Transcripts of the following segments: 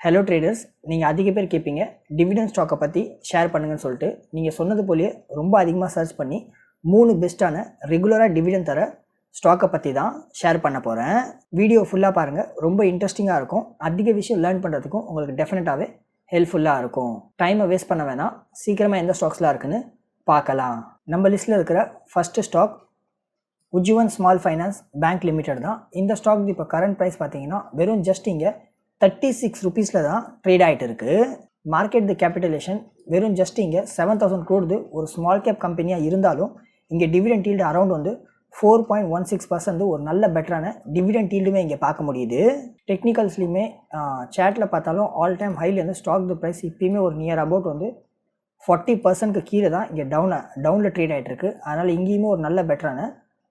Hello traders நீங்கள் அதிக பேர் கேட்பீங்க டிவிடன் ஸ்டாக்கை பற்றி ஷேர் பண்ணுங்கன்னு சொல்லிட்டு நீங்கள் சொன்னது போலயே ரொம்ப அதிகமாக சர்ச் பண்ணி மூணு பெஸ்ட்டான ரெகுலராக டிவிடெண்ட் தர ஸ்டாக்கை பற்றி தான் ஷேர் பண்ண போகிறேன் வீடியோ ஃபுல்லாக பாருங்கள் ரொம்ப இன்ட்ரெஸ்டிங்காக இருக்கும். அதிக விஷயம் லேர்ன் பண்ணுறதுக்கும் உங்களுக்கு டெஃபினட்டாகவே ஹெல்ப்ஃபுல்லாக இருக்கும். டைமை வேஸ்ட் பண்ண வேணாம். சீக்கிரமாக எந்த ஸ்டாக்ஸ்லாம் இருக்குன்னு பார்க்கலாம். நம்ம லிஸ்ட்டில் இருக்கிற first stock Ujjivan small finance bank limited தான். இந்த ஸ்டாக் இப்போ கரண்ட் ப்ரைஸ் பார்த்தீங்கன்னா வெறும் ஜஸ்ட் இங்கே தேர்ட்டி சிக்ஸ் ருபீஸில் தான் ட்ரேட் ஆகிட்டு இருக்குது மார்க்கெட் தி கேபிட்டலேஷன் வெறும் ஜஸ்ட் இங்கே செவன் தௌசண்ட் க்ரோடுது ஒரு ஸ்மால் கேப் கம்பெனியாக இருந்தாலும் இங்கே டிவிடெண்ட் ஈல்டு அரௌண்ட் வந்து four point one six percent ஒரு நல்ல பெட்டரான டிவிடெண்ட் ஈல்டுமே இங்கே பார்க்க முடியுது. டெக்னிக்கல்ஸ்லையுமே சேட்டில் பார்த்தாலும் ஆல் டைம் ஹைலேருந்து ஸ்டாக் தி ப்ரைஸ் இப்பயுமே ஒரு நியர் அபவுட் வந்து ஃபார்ட்டி பர்சன்ட்க்கு கீழே தான் இங்கே டவுனை டவுனில் ட்ரேட் ஆகிட்டு இருக்கு அதனால் இங்கேயுமே ஒரு நல்ல பெட்டரான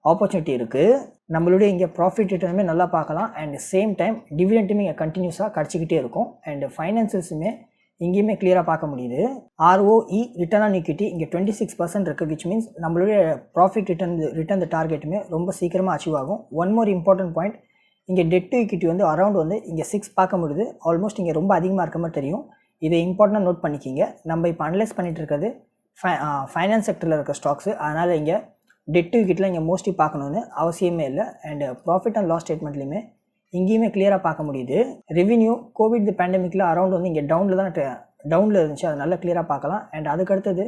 ஆப்பர்ச்சுனிட்டி இருக்குது நம்மளுடைய இங்கே ப்ராஃபிட் ரிட்டர்னுமே நல்லா பார்க்கலாம். அண்ட் சேம் டைம் டிவிடெண்ட்டுமே இங்கே கண்டினியூஸாக கிடச்சிக்கிட்டே இருக்கும். அண்ட் ஃபைனான்சஸுமே இங்கேயுமே கிளியராக பார்க்க முடியுது. ஆர்ஓஇ ரிட்டர்ன் ஆன் இக்விட்டி இங்கே டுவெண்ட்டி சிக்ஸ் பர்சன்ட் இருக்குது விச் மீன்ஸ் நம்மளுடைய ப்ராஃபிட் ரிட்டர்ன் ரிட்டர்ன் டார்கெட்டுமே ரொம்ப சீக்கிரமாக அச்சீவ் ஆகும். ஒன் மோர் இம்பார்ட்டன்ட் பாயிண்ட் இங்கே டெட் டு ஈக்விட்டி வந்து அரௌண்ட் வந்து இங்கே சிக்ஸ் பார்க்க முடியுது. ஆல்மோஸ்ட் இங்கே ரொம்ப அதிகமாக இருக்க மாதிரி தெரியும். இதை இம்பார்ட்டண்டாக நோட் பண்ணிக்கிங்க. நம்ம இப்போ அனலைஸ் பண்ணிகிட்டு இருக்கிறது ஃபை ஃபைனான்ஸ் செக்டரில் இருக்க ஸ்டாக்ஸு அதனால் இங்கே டெட்டு விக்கெட்லாம் இங்கே மோஸ்ட்லி பார்க்கணுன்னு அவசியமே இல்லை. அண்ட் ப்ராஃபிட் அண்ட் லாஸ் ஸ்டேட்மெண்ட்லையுமே இங்கேயுமே கிளியராக பார்க்க முடியுது. ரெவின்யூ கோவிட் பேண்டமிக்கில் அரௌண்ட் வந்து இங்கே டவுனில் தான் டவுனில் இருந்துச்சு அதை நல்லா கிளியராக பார்க்கலாம். அண்ட் அதுக்கடுத்தது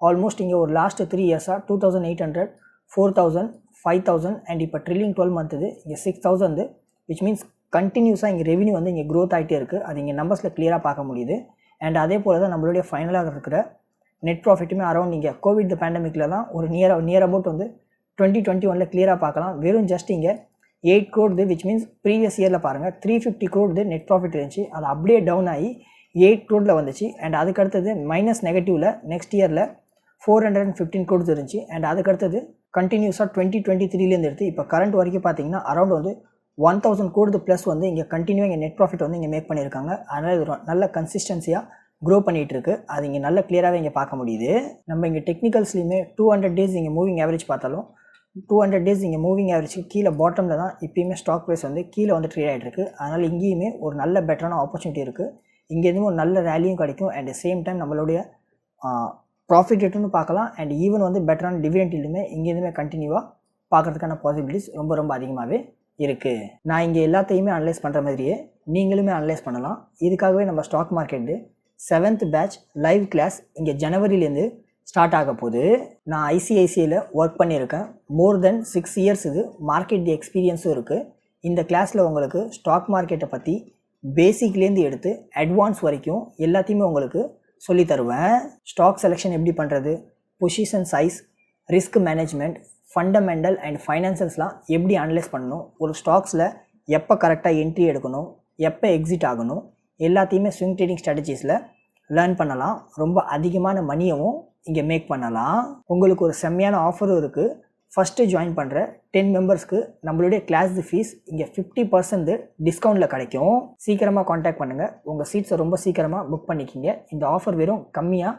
ஆல்மோஸ்ட் இங்கே ஒரு லாஸ்ட் த்ரீ இயர்ஸாக two thousand eight hundred four thousand five thousand and இப்போ ட்ரில்லிங் டுவெல் மந்த்து இங்கே சிக்ஸ் தௌசண்ட் விச் மீன்ஸ் கண்டினியூஸாக இங்கே ரெவன்யூ வந்து இங்கே க்ரோத் ஆகிட்டே இருக்குது அது இங்கே நம்பர்ஸில் கிளியராக பார்க்க முடியுது. அண்ட் அதே போல் தான் நம்மளுடைய ஃபைனலாக இருக்கிற நெட் ப்ராஃபிட்டுமே அரௌண்ட் நீங்கள் கோவிட் பேண்டமிக்கில் தான் ஒரு நியர் நியர் அபவுட் வந்து டுவெண்ட்டி டுவெண்ட்டி ஒனில் கிளியராக பார்க்கலாம். வெறும் ஜஸ்ட் இங்கே எயிட் க்ரோடுது விச் மீன்ஸ் ப்ரீவியஸ் இயரில் பாருங்கள் த்ரீ ஃபிஃப்டி க்ரோடுது நெட் ப்ராஃபிட் இருந்துச்சு. அது அப்படியே டவுன் ஆகி எயிட் க்ரோடில் வந்துச்சு. அண்ட் அதுக்கடுத்தது மைனஸ் நெகட்டிவில் நெக்ஸ்ட் இயரில் four hundred and fifteen crores இருந்துச்சு. அண்ட் அதுக்கடுத்தது கண்டினியூஸாக டுவெண்ட்டி டுவெண்ட்டி த்ரீலேருந்து எடுத்து இப்போ கரண்ட் வரைக்கும் பார்த்தீங்கன்னா அரௌண்ட் வந்து ஒன் தௌசண்ட் கோடு ப்ளஸ் வந்து இங்கே கண்டினியூ இங்கே நெட் ப்ராஃபிட் வந்து இங்கே மேக் பண்ணியிருக்காங்க அதனால் இது ஒரு நல்ல கன்சிஸ்டன்சியாக க்ரோ பண்ணிகிட்டு இருக்கு அது இங்கே நல்ல கிளியராகவே இங்கே பார்க்க முடியுது. நம்ம இங்கே டெக்னிக்கல்ஸ்லையுமே டூ ஹண்ட்ரட் டேஸ் இங்கே மூவிங் ஆவரேஜ் பார்த்தாலும் டூ ஹண்ட்ரட் டேஸ் இங்கே மூவிங் ஆவரேஜ் கீழே பாட்டமில் தான் இப்போயுமே ஸ்டாக் ப்ரைஸ் வந்து கீழே வந்து ட்ரேட் ஆகிட்டு இருக்கு அதனால் இங்கேயுமே ஒரு நல்ல பெட்டரான ஆப்பர்ச்சுனிட்டி இருக்குது இங்கேருந்து ஒரு நல்ல ரேலியும் கிடைக்கும். அட் சேம் டைம் நம்மளுடைய ப்ராஃபிட் ரிட்டர்னு பார்க்கலாம். அண்ட் ஈவன் வந்து பெட்டரான டிவிடெண்ட் இல்லையுமே இங்கேருந்துமே கண்டினியூவாக பார்க்கறதுக்கான பாசிபிலிட்டிஸ் ரொம்ப ரொம்ப அதிகமாகவே இருக்குது நான் இங்கே எல்லாத்தையுமே அனலைஸ் பண்ணுற மாதிரியே நீங்களுமே அனலைஸ் பண்ணலாம். இதுக்காகவே நம்ம stock market seventh batch live class இங்கே ஜனவரிலேருந்து ஸ்டார்ட் ஆக போகுது. நான் ஐசிஐசிஐயில் ஒர்க் பண்ணியிருக்கேன். மோர் தென் சிக்ஸ் இயர்ஸ் இது. மார்க்கெட் தி எக்ஸ்பீரியன்ஸும் இருக்குது இந்த கிளாஸில் உங்களுக்கு ஸ்டாக் மார்க்கெட்டை பற்றி பேசிக்லேருந்து எடுத்து அட்வான்ஸ் வரைக்கும் எல்லாத்தையுமே உங்களுக்கு சொல்லி தருவேன். ஸ்டாக் செலெக்ஷன் எப்படி பண்ணுறது position size risk management fundamental and ஃபைனான்சல்ஸ்லாம் எப்படி அனலைஸ் பண்ணணும்? ஒரு ஸ்டாக்ஸில் எப்போ கரெக்டாக என்ட்ரி எடுக்கணும்? எப்போ எக்ஸிட் ஆகணும்? எல்லாத்தையுமே ஸ்விங் ட்ரேடிங் ஸ்ட்ராட்டஜிஸில் லேர்ன் பண்ணலாம். ரொம்ப அதிகமான மணியவும் இங்கே மேக் பண்ணலாம். உங்களுக்கு ஒரு செம்மையான ஆஃபரும் இருக்குது ஃபஸ்ட்டு ஜாயின் பண்ணுற டென் மெம்பர்ஸ்க்கு நம்மளுடைய கிளாஸ் ஃபீஸ் இங்கே ஃபிஃப்டி பர்சன்ட் டிஸ்கவுண்ட்டில் கிடைக்கும். சீக்கிரமாக காண்டாக்ட் பண்ணுங்கள் உங்கள் சீட்ஸை ரொம்ப சீக்கிரமாக புக் பண்ணிக்கிங்க. இந்த ஆஃபர் வெறும் கம்மியாக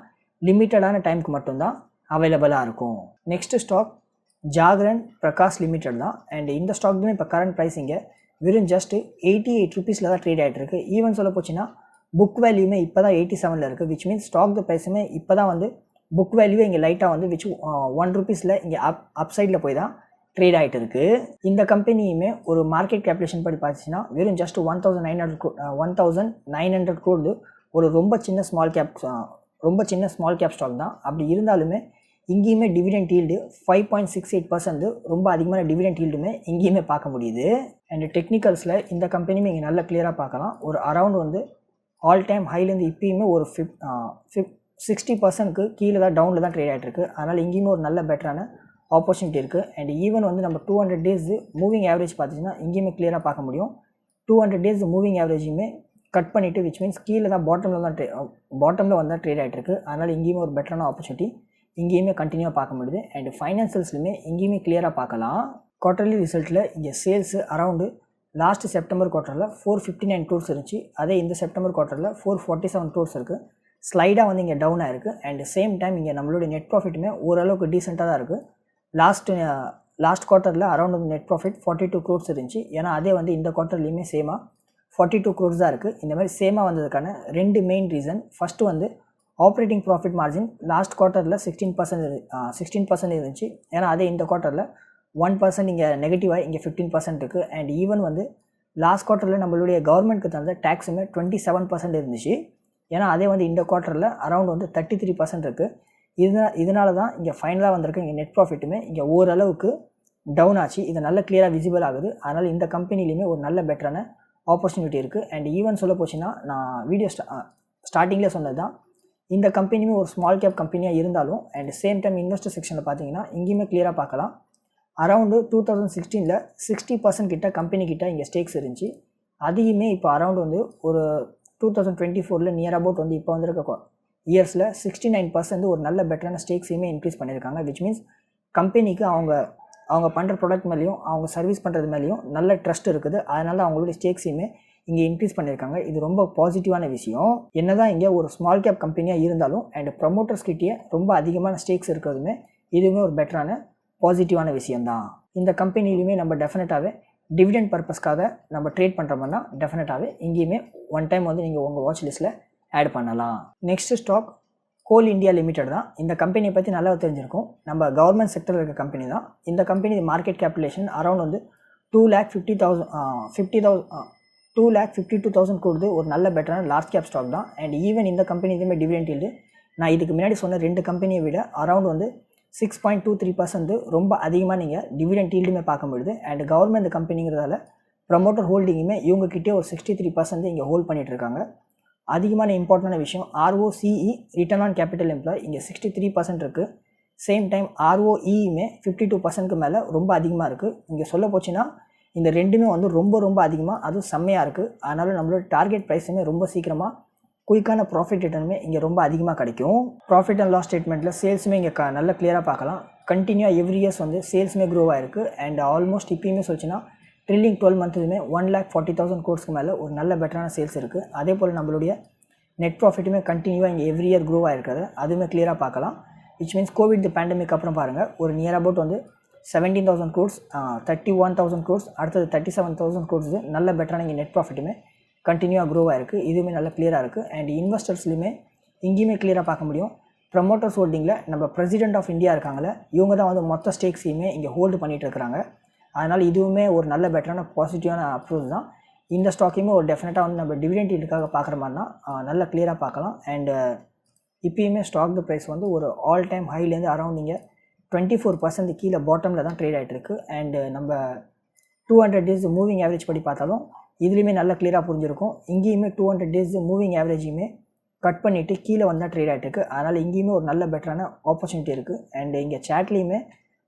லிமிட்டடான டைமுக்கு மட்டும்தான் அவைலபிளாக இருக்கும். Next stock Jagran Prakash limited தான். அண்ட் இந்த ஸ்டாக்குமே இப்போ கரண்ட் ப்ரைஸ் இங்கே வெறும் ஜஸ்ட் எயிட்டி எயிட் ருபீஸில் தான் ட்ரேட் ஆகிட்டு இருக்கு ஈவன் சொல்ல போச்சுன்னா புக் வேல்யூமே இப்போ தான் எயிட்டி செவனில் இருக்குது விச் மீன்ஸ் ஸ்டாக் த ப்ரைஸுமே இப்போ தான் வந்து புக் வேல்யூவே இங்கே லைட்டாக வந்து விச் ஒன் ருபீஸில் இங்கே அப் அப் சைடில் போய் தான் ட்ரேட் ஆகிட்டு இருக்குது இந்த கம்பெனியுமே ஒரு மார்க்கெட் கேப்லேஷன் படி பார்த்துச்சுன்னா வெறும் just one thousand nine hundred one thousand nine hundred கோடு ஒரு ரொம்ப சின்ன ஸ்மால் கேப் ரொம்ப சின்ன ஸ்மால் கேப் ஸ்டாக் தான். அப்படி இருந்தாலுமே இங்கேயுமே dividend yield five point six eight percent ரொம்ப அதிகமான டிவிடெண்ட் ஈல்டுமே இங்கேயுமே பார்க்க முடியுது. அண்ட் டெக்னிக்கல்ஸில் இந்த கம்பெனியுமே இங்கே நல்லா கிளியராக பார்க்கலாம். ஒரு அரவுண்ட் வந்து ஆல் டைம் ஹைலேருந்து இப்பயுமே ஒரு ஃபிஃப் ஃபிஃப் சிக்ஸ்டி பர்சன்ட்க்கு கீழே தான் டவுனில் தான் ட்ரேட் ஆகிட்டு இருக்கு. அதனால் இங்கேயுமே ஒரு நல்ல பெட்டரான ஆப்பர்ச்சுனிட்டி இருக்குது அண்ட் ஈவன் வந்து நம்ம two hundred days moving average பார்த்துச்சுன்னா இங்கேயுமே கிளியராக பார்க்க முடியும். டூ ஹண்ட்ரட் டேஸ் மூவிங் ஆவரேஜுமே கட் பண்ணிவிட்டு விச் மீன்ஸ் கீழே தான் பாட்டமில் தான் ட்ரே பாட்டமில் வந்து தான் ட்ரேட் ஆகிட்டு இருக்கு. அதனால் இங்கேயுமே ஒரு பெட்டரான ஆப்பர்ச்சுனிட்டி இங்கேயுமே கண்டினியூவாக பார்க்க முடியுது. அண்ட் ஃபைனான்சியல்ஸ்லையுமே இங்கேயுமே கிளியராக பார்க்கலாம். குவார்டர்லி ரிசல்ட்டில் இங்கே சேல்ஸு அரௌண்டு லாஸ்ட் செப்டம்பர் குவார்ட்டரில் ஃபோர் ஃபிஃப்டி நைன் டூர்ஸ் இருந்துச்சு. அதே இந்த செப்டம்பர் குவார்ட்டரில் ஃபோர் ஃபார்ட்டி செவன் டூர்ஸ் இருக்குது ஸ்லைடாக வந்து இங்கே டவுன் ஆயிருக்கு அண்ட் சேம் டைம் இங்கே நம்மளுடைய நெட் ப்ராஃபிட்டுமே ஓரளவுக்கு டீசெண்டாக தான் இருக்குது last last குவார்ட்டரில் around net profit forty two crores இருந்துச்சு. ஏன்னா அதே வந்து இந்த குவார்ட்டர்லேயுமே சேமாக ஃபார்ட்டி டூ க்ரோர்ஸ் தான் இருக்குது இந்த மாதிரி சேமாக வந்ததுக்கான ரெண்டு மெயின் ரீசன் ஃபஸ்ட்டு வந்து ஆப்ரேட்டிங் ப்ராஃபிட் மார்ஜின் லாஸ்ட் குவார்ட்டரில் சிக்ஸ்டீன் பர்சன்ட் சிக்ஸ்டீன் பர்சன்ட் இருந்துச்சு. ஏன்னா அதே இந்த குவார்ட்டரில் ஒன் பர்சன்ட் இங்கே நெகட்டிவாக இங்கே ஃபிஃப்டீன் பர்சன்ட் இருக்குது அண்ட் ஈவன் வந்து லாஸ்ட் குவார்ட்டரில் நம்மளுடைய கவர்மெண்ட்க்கு தந்த டேக்ஸுமே டுவெண்ட்டி செவன் பர்சன்ட் இருந்துச்சு. ஏன்னா அதே வந்து இந்த குவார்ட்டரில் அரௌண்ட் வந்து தேர்ட்டி த்ரீ பர்சன்ட் இருக்குது இதனால் இதனால தான் இங்கே ஃபைனலாக வந்திருக்கு இங்கே நெட் ப்ராஃபிட்டுமே இங்கே ஓரளவுக்கு டவுன் ஆச்சு. இது நல்ல கிளியராக விசிபிள் ஆகுது. அதனால் இந்த கம்பெனிலையுமே ஒரு நல்ல பெட்டரான ஆப்பர்ச்சுனிட்டி இருக்குது அண்ட் ஈவன் சொல்ல போச்சுன்னா நான் வீடியோ ஸ்டா ஸ்டார்டிங்கில் சொன்னது தான் இந்த கம்பெனியுமே ஒரு ஸ்மால் கேப் கம்பெனியாக இருந்தாலும் அண்ட் சேம் டைம் இன்வெஸ்டர் செக்ஷனில் பார்த்தீங்கன்னா இங்கேயுமே கிளியராக பார்க்கலாம் அரௌண்டு டூ தௌசண்ட் சிக்ஸ்டீனில் சிக்ஸ்டி பர்சன்ட் கிட்ட கம்பெனி கிட்ட இங்கே ஸ்டேக்ஸ் இருந்துச்சு. அதையுமே இப்போ அரவுண்டு வந்து ஒரு டூ தௌசண்ட் டுவெண்ட்டி ஃபோரில் நியர் அபவுட் வந்து இப்போ வந்திருக்க இயர்ஸில் சிக்ஸ்டி நைன் பர்சன்ட் ஒரு நல்ல பெட்டரான ஸ்டேக்ஸையுமே இன்க்ரீஸ் பண்ணியிருக்காங்க விச் மீன்ஸ் கம்பெனிக்கு அவங்க அவங்க பண்ணுற ப்ராடக்ட் மேலேயும் அவங்க சர்வீஸ் பண்ணுறது மேலேயும் நல்ல ட்ரஸ்ட் இருக்குது. அதனால் அவங்களுடைய ஸ்டேக்ஸையுமே இங்கே இன்க்ரீஸ் பண்ணியிருக்காங்க. இது ரொம்ப பாசிட்டிவான விஷயம். என்னதான் இங்கே ஒரு ஸ்மால் கேப் கம்பெனியாக இருந்தாலும் அண்ட் ப்ரமோட்டர்ஸ் கிட்டேயே ரொம்ப அதிகமான ஸ்டேக்ஸ் இருக்கிறதுமே இதுவுமே ஒரு பெட்டரான பாசிட்டிவான விஷயம்தான். இந்த கம்பெனிலையுமே நம்ம டெஃபினட்டாகவே டிவிடெண்ட் பர்பஸ்க்காக நம்ம ட்ரேட் பண்ணுற மாதிரினா டெஃபினட்டாகவே இங்கேயுமே ஒன் டைம் வந்து நீங்கள் உங்கள் வாட்ச் லிஸ்ட்டில் ஆட் பண்ணலாம். Next stock coal India limited தான். இந்த கம்பெனியை பற்றி நல்லா தெரிஞ்சிருக்கும். நம்ம கவர்மெண்ட் செக்டரில் இருக்க கம்பெனி தான். இந்த கம்பெனி மார்க்கெட் கேபிடலேஷன் அரௌண்ட் வந்து two lakh fifty thousand fifty thousand two lakh fifty two thousand கொடுத்து ஒரு நல்ல பெட்டரான லார்ஜ் கேப் ஸ்டாக் தான். அண்ட் ஈவன் இந்த கம்பெனி இதுமே டிவிடெண்ட் இல்லு நான் இதுக்கு முன்னாடி சொன்ன ரெண்டு கம்பெனியை விட அரௌண்ட் வந்து six point two three percent ரொம்ப அதிகமாக நீங்கள் டிவிடெண்ட் ஈல்டுமே பார்க்க முடியுது. அண்ட் கவர்மெண்ட் கம்பெனிங்கிறதால ப்ரமோட்டர் ஹோல்டிங்குமே இவங்ககிட்டே ஒரு சிக்ஸ்டி த்ரீ பர்சன்ட் இங்கே ஹோல்ட் பண்ணிகிட்டு இருக்காங்க. அதிகமான இம்பார்ட்டண்டான விஷயம் ROCE return on capital employ இங்கே சிக்ஸ்டி த்ரீ பர்சன்ட் இருக்குது சேம் டைம் ஆர்ஓஇயுமே ஃபிஃப்டி டூ பர்சன்ட்க்கு மேலே ரொம்ப அதிகமாக இருக்குது இங்கே சொல்ல போச்சுன்னா இந்த ரெண்டுமே வந்து ரொம்ப ரொம்ப அதிகமாக அதுவும் செம்மையாக இருக்குது அதனால் நம்மளோட டார்கெட் ப்ரைஸுமே ரொம்ப சீக்கிரமாக குயிக்கான ப்ராஃபிட் ரிட்டர்னுமே இங்கே ரொம்ப அதிகமாக கிடைக்கும். ப்ராஃபிட் அண்ட் லாஸ் ஸ்டேட்மெண்ட்டில் சேல்ஸுமே இங்கே க நல்ல கிளியராக பார்க்கலாம் கண்டினியூவாக எவ்ரி இயர்ஸ் வந்து சேல்ஸுமே க்ரோ ஆகிருக்கு அண்ட் ஆல்மோஸ்ட் இப்பயுமே சொல்லிச்சுன்னா ட்ரில்லிங் டுவெல் மந்த்துமே ஒன் லேக் ஃபார்ட்டி தௌசண்ட் கோர்ஸ்க்கு மேலே ஒரு நல்ல பெட்டரான சேல்ஸ் இருக்குது அதே போல் நம்மளுடைய நெட் ப்ராஃபிட்டுமே கண்டினியூவாக இங்கே எவ்ரி இயர் க்ரோ ஆகிருக்கிறது அதுவுமே கிளியராக பார்க்கலாம் விச் மீன்ஸ் கோவிட் பேண்டமிக் அப்புறம் பாருங்கள் ஒரு நியர் அபவுட் வந்து seventeen thousand crores thirty one thousand crores அடுத்தது தேர்ட்டி செவன் தௌசண்ட் கோர்ஸ் நல்ல பெட்டரான இங்கே நெட் ப்ராஃபிட்டுமே கண்டினியூவாக க்ரோவாக இருக்குது இதுவுமே நல்ல கிளியராக இருக்குது அண்ட் இன்வெஸ்டர்ஸ்லையுமே இங்கேயுமே கிளியராக பார்க்க முடியும். ப்ரமோட்டர்ஸ் ஹோல்டிங்கில் நம்ம பிரசிடென்ட் ஆஃப் இந்தியா இருக்காங்கள இவங்க தான் வந்து மொத்த ஸ்டேக்ஸையுமே இங்கே ஹோல்டு பண்ணிகிட்டு இருக்கிறாங்க அதனால் இதுவுமே ஒரு நல்ல பெட்டரான பாசிட்டிவான அப்ரோச் தான். இந்த ஸ்டாக்கையுமே ஒரு டெஃபினட்டாக வந்து நம்ம டிவிடெண்ட் இதுக்காக பார்க்குற மாதிரினா நல்லா கிளியராக பார்க்கலாம். அண்டு இப்பயுமே ஸ்டாக் ப்ரைஸ் வந்து ஒரு ஆல் டைம் ஹைலேருந்து அரௌண்ட் நீங்கள் டுவெண்ட்டி ஃபோர் பர்சன்ட் கீழே பாட்டமில் தான் ட்ரேட் ஆகிட்டுருக்கு அண்டு uh, நம்ம two hundred days moving average படி பார்த்தாலும் இதுலேயுமே நல்லா கிளியராக புரிஞ்சிருக்கும். இங்கேயுமே டூ ஹண்ட்ரட் டேஸ் மூவிங் ஆவரேஜையுமே கட் பண்ணிவிட்டு கீழே வந்தால் ட்ரேட் ஆகிட்டுருக்கு அதனால் இங்கேயுமே ஒரு நல்ல பெட்டரான ஆப்பர்ச்சுனிட்டி இருக்குது அண்ட் இங்கே சேட்லேயுமே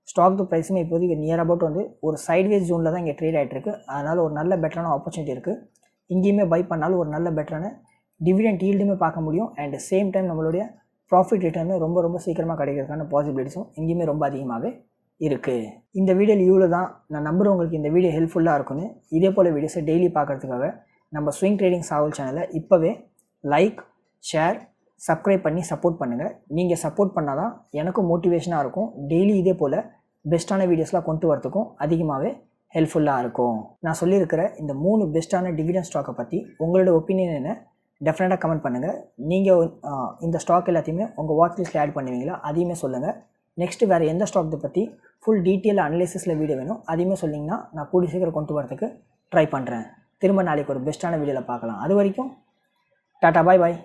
ஸ்டாக் ப்ரைஸுமே இப்போதைக்கு நியர் அபவுட் வந்து ஒரு சைட்வேஸ் ஜோனில் தான் இங்கே ட்ரேட் ஆகிட்டு அதனால் ஒரு நல்ல பெட்டரான ஆப்பர்ச்சுனிட்டி இருக்குது இங்கேயுமே பை பண்ணாலும் ஒரு நல்ல பெட்டரான டிவிடெண்ட் ஈல்டுமே பார்க்க முடியும். அண்ட் சேம் டைம் நம்மளுடைய ப்ராஃபிட் ரிட்டர்னு ரொம்ப ரொம்ப சீக்கிரமாக கிடைக்கிறதுக்கான பாசிபிலிட்டிஸும் எங்கேயுமே ரொம்ப அதிகமாகவே இருக்குது இந்த வீடியோவில் இவ்வளோ தான். நான் நம்புகிறேன் உங்களுக்கு இந்த வீடியோ ஹெல்ப்ஃபுல்லாக இருக்குன்னு இதே போல் வீடியோஸை டெய்லி பார்க்குறதுக்காக நம்ம ஸ்விங் ட்ரேடிங் சாவல் சேனலை இப்போவே லைக் ஷேர் சப்ஸ்கிரைப் பண்ணி சப்போர்ட் பண்ணுங்கள் நீங்கள் சப்போர்ட் பண்ணால் தான் எனக்கும் மோட்டிவேஷனாக இருக்கும். டெய்லி இதே போல் பெஸ்ட்டான வீடியோஸ்லாம் கொண்டு வரத்துக்கும் அதிகமாகவே ஹெல்ப்ஃபுல்லாக இருக்கும். நான் சொல்லியிருக்கிற இந்த மூணு பெஸ்ட்டான டிவிடன் ஸ்டாக்கை பற்றி உங்களோட ஒப்பீனியன் என்ன? டெஃபினட்டாக கமெண்ட் பண்ணுங்கள் நீங்கள் இந்த ஸ்டாக் எல்லாத்தையுமே உங்கள் வாட்ச் லிஸ்ட்டில் ஆட் பண்ணுவீங்களா? அதையுமே சொல்லுங்கள் நெக்ஸ்ட்டு வேறு எந்த ஸ்டாக் பற்றி ஃபுல் டீட்டெயில் அனலிசிஸில் வீடியோ வேணும் அதையுமே சொன்னிங்கன்னா நான் கூடி சீக்கிரம் கொண்டு வரதுக்கு ட்ரை பண்ணுறேன் திரும்ப நாளைக்கு ஒரு பெஸ்ட்டான வீடியோவில் பார்க்கலாம். அது வரைக்கும் டாட்டா பாய் பாய்